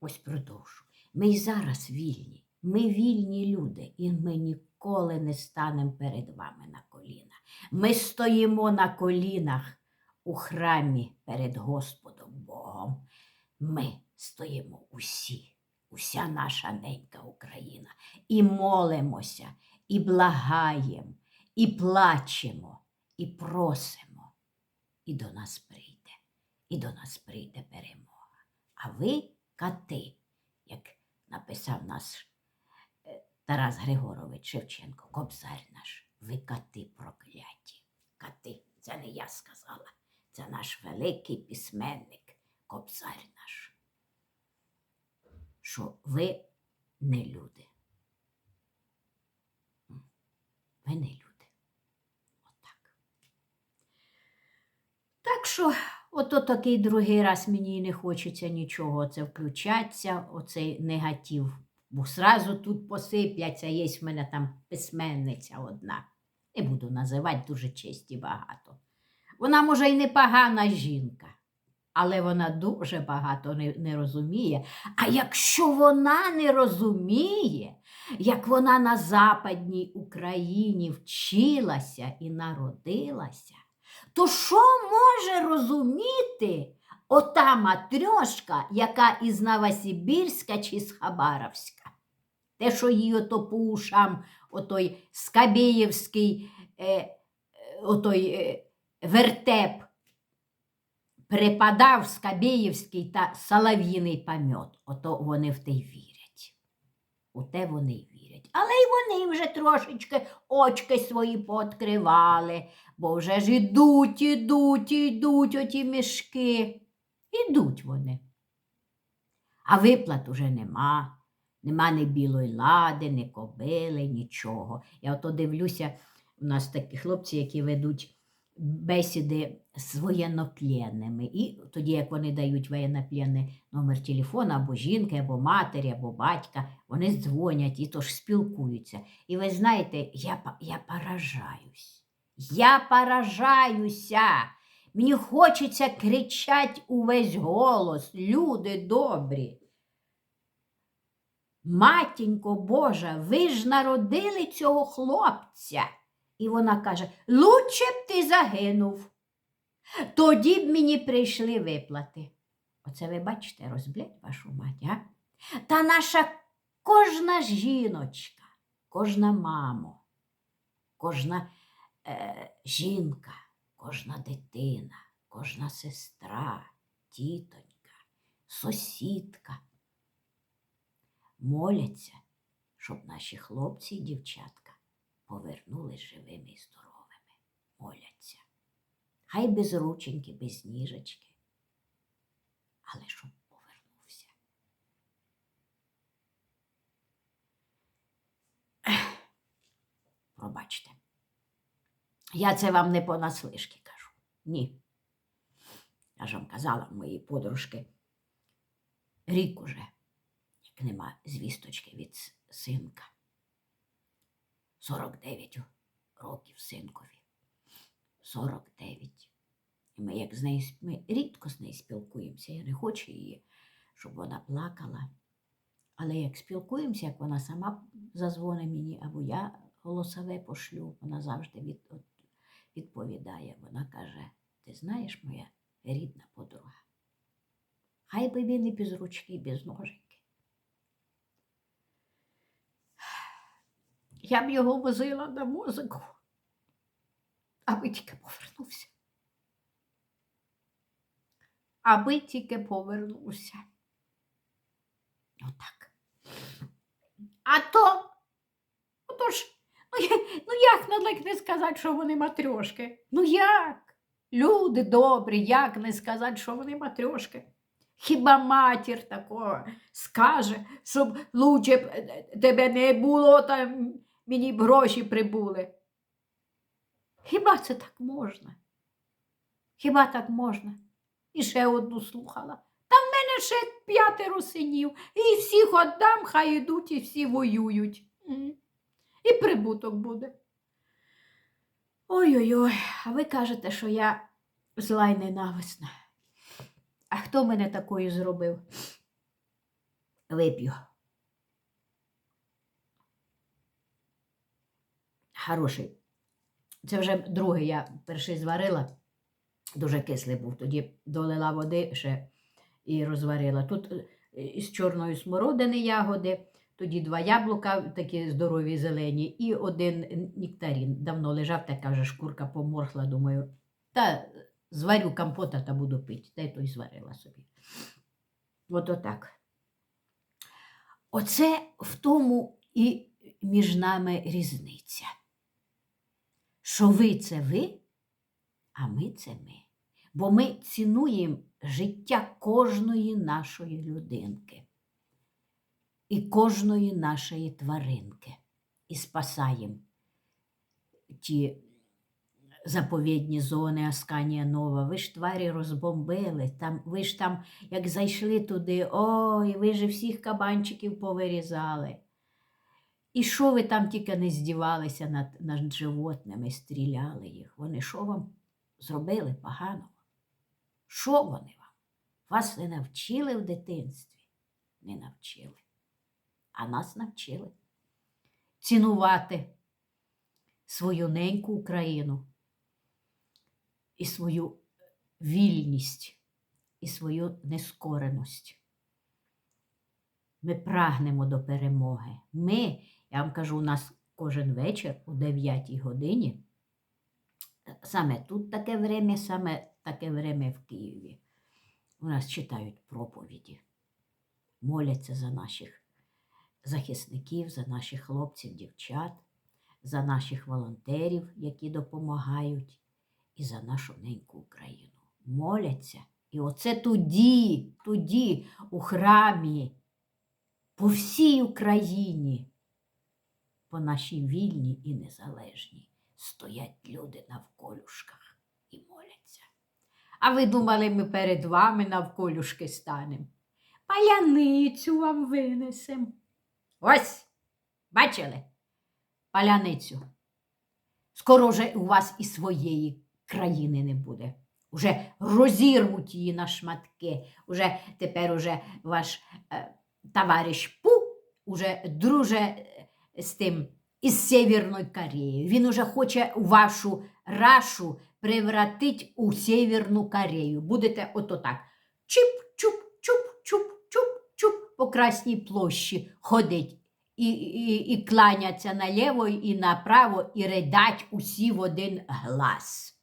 ось продовжу. Ми й зараз вільні. Ми вільні люди, і ми ніколи не станемо перед вами на коліна. Ми стоїмо на колінах у храмі перед Господом Богом. Ми стоїмо усі, уся наша ненька Україна, і молимося, і благаємо, і плачемо, і просимо. І до нас прийде, і до нас прийде перемога. А ви кати, як написав наш е, Тарас Григорович Шевченко, кобзар наш, ви кати прокляті. Кати, це не я сказала, це наш великий письменник, кобзар наш. Що ви не люди. Ви не люди. Отак. Так що, ото такий другий раз мені не хочеться нічого це включатися, оцей негатив. Бо сразу тут посипляться, є в мене там письменниця одна. Не буду називати дуже честі багато. Вона, може, й непогана жінка, але вона дуже багато не, не розуміє. А якщо вона не розуміє, як вона на Западній Україні вчилася і народилася, то що може розуміти ота матрьошка, яка із Новосибірська чи з Хабаровська? Те, що їй ото по ушам, отой Скабєєвський, е, е, отой е, вертеп припадав Скабєєвський та Солов'їний пам'ят. Ото вони в те вірять. У те вони вірять. Але й вони вже трошечки очки свої пооткривали, бо вже ж ідуть, ідуть, ідуть оті мішки. Ідуть вони. А виплат уже нема. Нема ні білої лади, ні кобили, нічого. Я ото дивлюся, у нас такі хлопці, які ведуть бесіди з воєннопленними. І тоді, як вони дають воєннопленний номер телефона або жінки, або матері, або батька, вони дзвонять і тож спілкуються. І ви знаєте, я, я поражаюсь. Я поражаюся. Мені хочеться кричати увесь голос, люди добрі. Матінько Божа, ви ж народили цього хлопця. І вона каже: Лучше б ти загинув. Тоді б мені прийшли виплати. Оце ви бачите, розблять вашу мать, а? Та наша кожна жіночка, кожна мамо, кожна е, жінка, кожна дитина, кожна сестра, тітонька, сусідка моляться, щоб наші хлопці і дівчатка повернулись живими і здоровими. Моляться. Хай без рученьки, без ніжечки, але щоб повернувся. Пробачте. Я це вам не понаслишки кажу. Ні. Я ж вам казала, мої подружки, рік уже, як нема звісточки від синка. 49 років синкові. 49. І ми, як з нею, ми рідко з нею спілкуємося. Я не хочу її, щоб вона плакала. Але як спілкуємося, як вона сама зазвонить мені, або я голосове пошлю, вона завжди від, от, відповідає. Вона каже: Ти знаєш, моя рідна подруга, хай би він і без ручки, без ножики. Я б його возила на музику, аби тільки повернувся. Аби тільки повернувся. Отак. А то, ну, я- ну як на не сказати, що вони матрьошки? Ну як? Люди добрі, як не сказати, що вони матрьошки? Хіба матір такого скаже, щоб лучше б е, тебе не було, там мені б гроші прибули. Хіба це так можна? Хіба так можна? І ще одну слухала. Та в мене ще п'ятеро синів, і всіх отдам, хай ідуть і всі воюють. І прибуток буде. Ой-ой-ой, а ви кажете, що я зла й ненависна. А хто мене такою зробив? вип'ю. Хороший. Це вже другий я перший зварила. Дуже кислий був. Тоді долила води ще і розварила. Тут е, із чорної смородини ягоди, тоді два яблука, такі здорові зелені, і один нектарин. Давно лежав, така вже шкурка поморхла, думаю, та зварю компота та буду пити. Та й то й зварила собі. От отак. Оце в тому і між нами різниця. Що ви це ви, а ми це ми. Бо ми цінуємо життя кожної нашої людинки і кожної нашої тваринки і спасаємо ті заповідні зони Асканія Нова. Ви ж тварі розбомбили. Там, ви ж там, як зайшли туди, ой, ви ж всіх кабанчиків повирізали. І що ви там тільки не здівалися над, над животними, стріляли їх? Вони що вам зробили поганого? Що вони вам? Вас не навчили в дитинстві? Не навчили. А нас навчили цінувати свою неньку Україну і свою вільність, і свою нескореність. Ми прагнемо до перемоги. Ми, я вам кажу, у нас кожен вечір о 9 годині, саме тут таке время, саме таке время в Києві. У нас читають проповіді, моляться за наших захисників, за наших хлопців, дівчат, за наших волонтерів, які допомагають, і за нашу неньку Україну. Моляться. І оце тоді, тоді, у храмі, по всій Україні, по нашій вільній і незалежній, стоять люди навколюшках і моляться. А ви думали, ми перед вами навколюшки станемо? Паляницю вам винесем. Ось, бачили? Паляницю. Скоро вже у вас і своєї країни не буде. Уже розірвуть її на шматки. Уже тепер уже ваш е, товариш Пу уже друже з тим із Северної Кореї. Він уже хоче вашу рашу превратить у Северну Корею. Будете ото так. Чуп-чуп-чуп-чуп-чуп-чуп по Красній площі ходить. І, і, і кланяться наліво і направо, і ридать усі в один глас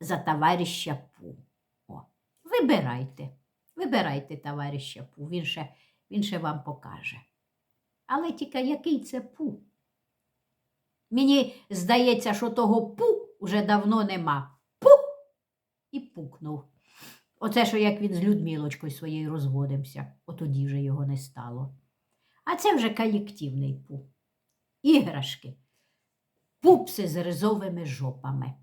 за товариша Пу. О, вибирайте, вибирайте товариша Пу, він ще, він ще вам покаже. Але тільки який це Пу? Мені здається, що того Пу вже давно нема. Пу! І пукнув. Оце, що як він з Людмилочкою своєю розводився, отоді вже його не стало. А це вже колективний пу. Іграшки. Пупси з ризовими жопами.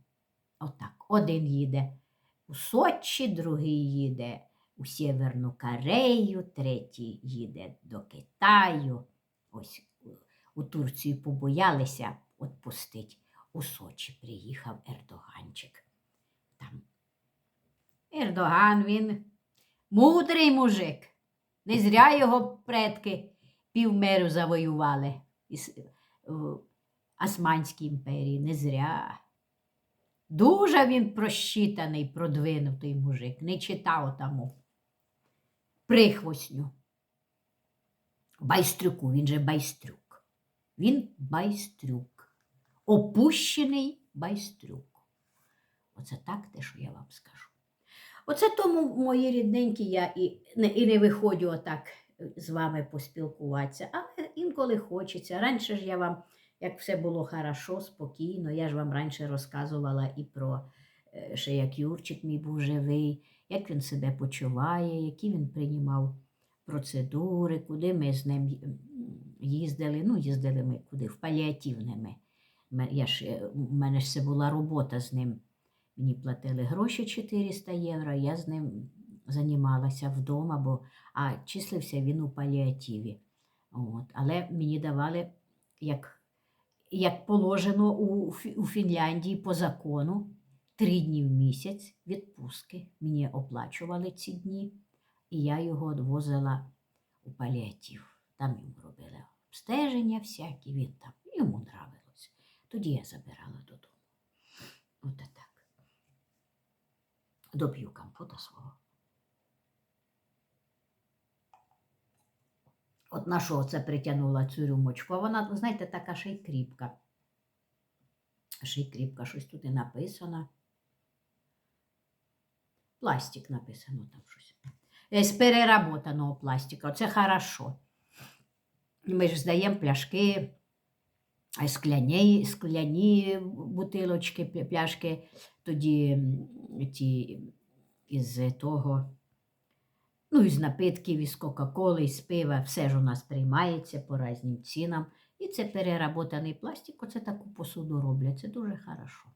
Отак. Один їде у Сочі, другий їде у Сєверну Корею, третій їде до Китаю. Ось у- у Турцію побоялися відпустити. У Сочі приїхав Ердоганчик. Там. Ердоган він мудрий мужик. Не зря його предки півмеру завоювали із, в Османській імперії. Не зря. Дуже він просчитаний, продвинутий мужик, не читав тому прихвосню. Байстрюку, він же байстрюк. Він байстрюк. Опущений байстрюк. Оце так те, що я вам скажу. Оце тому, мої рідненькі, я і не, і не виходжу отак е, з вами поспілкуватися, але інколи хочеться. Раніше ж я вам, як все було хорошо, спокійно, я ж вам раніше розказувала і про е, ще як Юрчик мій був живий, як він себе почуває, які він приймав процедури, куди ми з ним їздили. Ну, їздили ми куди, в паліативне ми. Я ж, е, у мене ж це була робота з ним. Мені платили гроші 400 євро, я з ним займалася вдома, бо а числився він у паліативі. От. Але мені давали, як, як положено у, у Фінляндії по закону, три дні в місяць відпустки. Мені оплачували ці дні, і я його відвозила у паліатив. Там йому робили обстеження всякі, він там, йому нравилось. Тоді я забирала додому. От так. Доп'ю компота свого. От на що це притягнула цю рюмочку? А вона, знаєте, така ще й кріпка. Ще й кріпка, щось тут і написано. Пластик написано там щось. Е, З переработаного пластика. Це хорошо. Ми ж здаємо пляшки, е, скляні, скляні бутилочки, пляшки, тоді ті із того, ну, із напитків, із Кока-Коли, із пива, все ж у нас приймається по різним цінам. І це переработаний пластик, оце таку посуду роблять. Це дуже хорошо.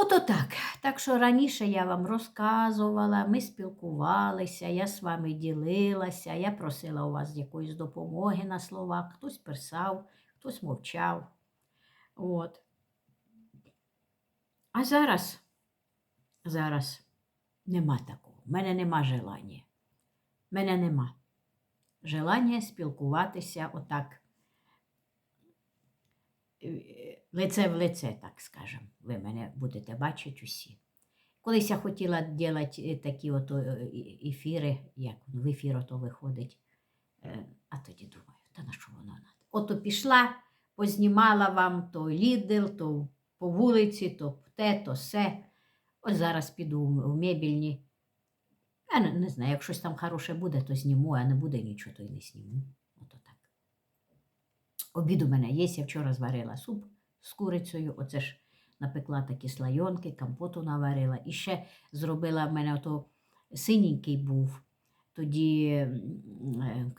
Ото так. Так що раніше я вам розказувала, ми спілкувалися, я з вами ділилася, я просила у вас якоїсь допомоги на словах, хтось писав, хтось мовчав. От. А зараз, зараз нема такого. У мене нема желання. У мене нема желання спілкуватися отак е, лице в лице, так скажем. Ви мене будете бачити усі. Колись я хотіла робити такі ото е, ефіри, як в ефір ото виходить. Е, А тоді думаю, та на що воно надо? Ото пішла, познімала вам то Лідл, то по вулиці, то те, то се. Ось зараз піду в мебільні. Я не, не знаю, як щось там хороше буде, то зніму, а не буде нічого, то й не зніму. Ото так. Обід у мене є, я вчора зварила суп з курицею, оце ж напекла такі слайонки, компоту наварила. І ще зробила в мене ото синенький був. Тоді е,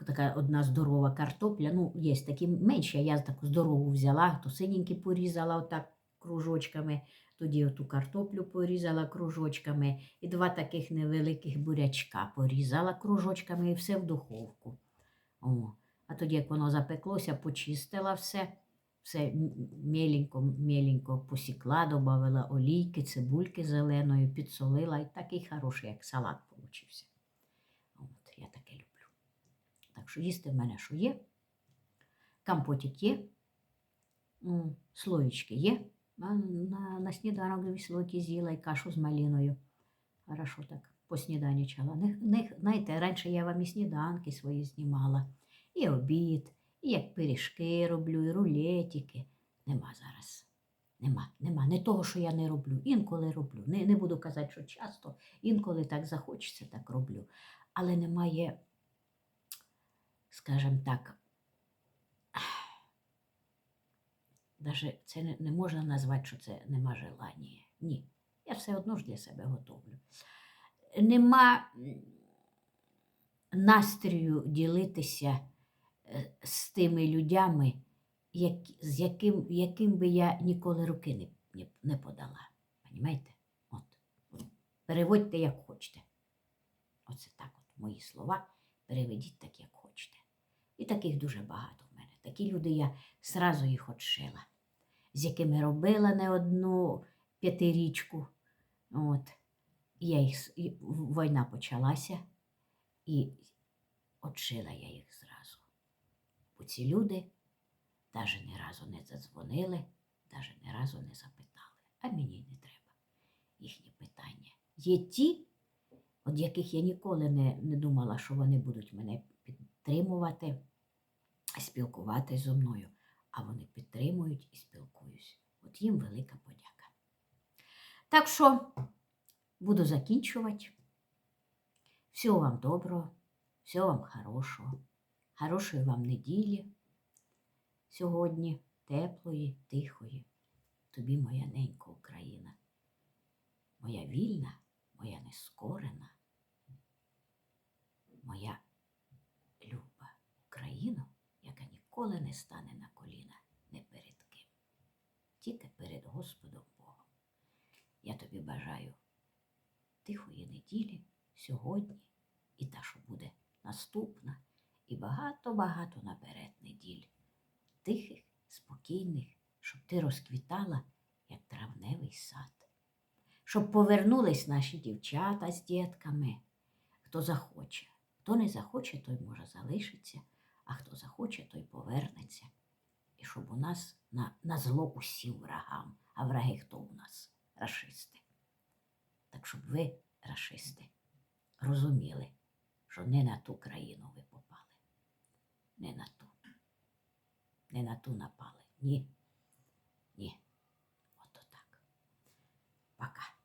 така одна здорова картопля. Ну, є такі менші, я таку здорову взяла, то синенький порізала отак кружочками. Тоді оту картоплю порізала кружочками і два таких невеликих бурячка порізала кружочками і все в духовку. О. А тоді, як воно запеклося, почистила все, все м- мєленько, мєленько посікла, додала олійки, цибульки зеленої, підсолила і такий хороший, як салат получився. От, я таке люблю. Так що їсти в мене що є. Компотик є, м, слоєчки є. На, на сніданок слойки з'їла і кашу з малиною. Хорошо так поснідання Не, не, знаєте, раніше я вам і сніданки свої знімала, і обід, і як пиріжки роблю, і рулетики. Нема зараз. Нема, нема. Не того, що я не роблю. Інколи роблю. Не, не буду казати, що часто, інколи так захочеться, так роблю. Але немає, скажімо так, Даже це не, не можна назвати, що це нема желання. Ні. Я все одно ж для себе готовлю. Нема м, настрою ділитися з тими людьми, як, з яким, яким би я ніколи руки не, не, подала. Понімаєте? От. Переводьте, як хочете. Оце так от мої слова. Переведіть так, як хочете. І таких дуже багато в мене. Такі люди я зразу їх отшила, з якими робила не одну п'ятирічку. От. Я їх, війна почалася, і отшила я їх зразу. Бо ці люди навіть ні разу не задзвонили, навіть ні разу не запитали. А мені не треба їхні питання. Є ті, від яких я ніколи не, не думала, що вони будуть мене підтримувати, спілкуватися зі мною, а вони підтримують і спілкуюсь. От їм велика подяка. Так що буду закінчувати. Всього вам доброго, всього вам хорошого, хорошої вам неділі. Сьогодні, теплої, тихої. Тобі, моя ненька Україна, моя вільна, моя нескорена, моя люба Україна, яка ніколи не стане на коліна не перед ким, тільки перед Господом Богом. Я тобі бажаю тихої неділі сьогодні і та, що буде наступна, і багато-багато наперед неділь. Тихих, спокійних, щоб ти розквітала, як травневий сад. Щоб повернулись наші дівчата з дітками, хто захоче. Хто не захоче, той може залишитися, а хто захоче, той повернеться. І щоб у нас на, на зло усім врагам. А враги хто у нас? Рашисти. Так щоб ви, рашисти, розуміли, що не на ту країну ви не на ту. Не на ту напали. Ні. Ні. Ото так. Пока.